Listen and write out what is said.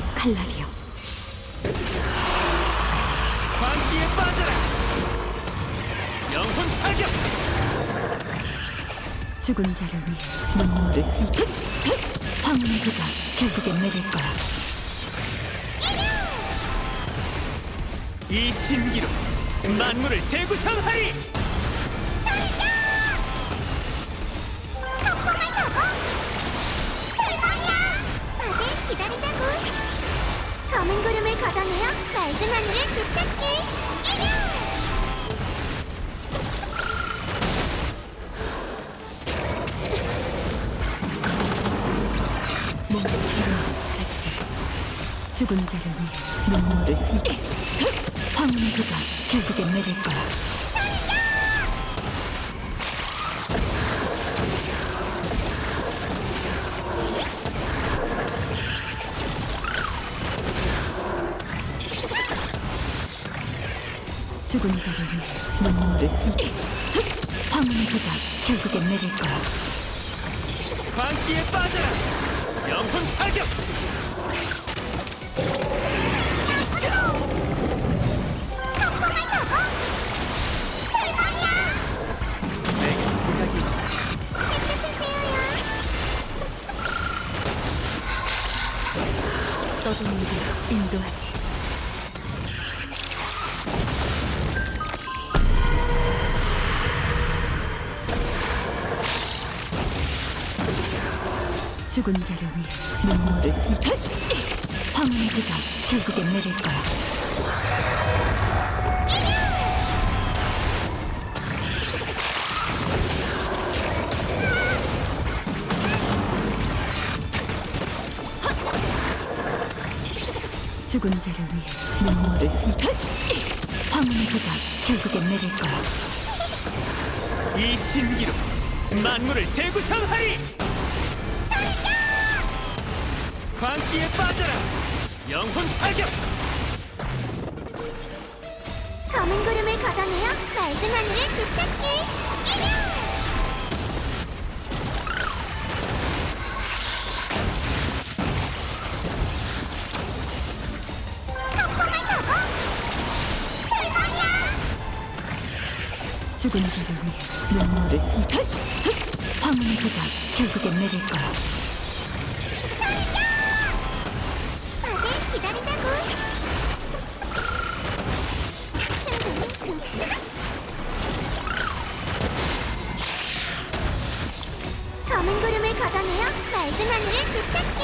의 칼날이여. 광기에 빠져라. 영혼 타격. 죽은 자를 위해 눈물을 황무기가 결국엔 내릴 거야. 이 신기로 만물을 재구성하리. 맑은 하늘을 되찾게. 모든 희망이 사라지게 죽은 자를 위해 눈물을 흘 황혼의 비가 결국엔 내릴 거야. 죽은 자를 위해 눈물을 흘 황혼의 비가 결국엔 내릴 거야. 광기에 빠져라! 영혼 타격! 떠도는 길 인도하지. 죽은 자를 위해 눈물을 흘 황혼의 비가 결국엔 내릴 거야. 죽은 자를 위해 눈물을 흘 황혼의 비가 결국엔 내릴 거야. 이 신기로 만물을 재구성하리! 광기에 빠져라! 영혼 타격! 검은 구름을 걷어내어 맑은 하늘을 되찾게. 죽은 자를 위해 눈물을 흘 황혼의 비가 결국엔 내릴 거야. 기다린다고. 충분히 그. 검은 구름을 걷어내어 맑은 하늘을 되찾게.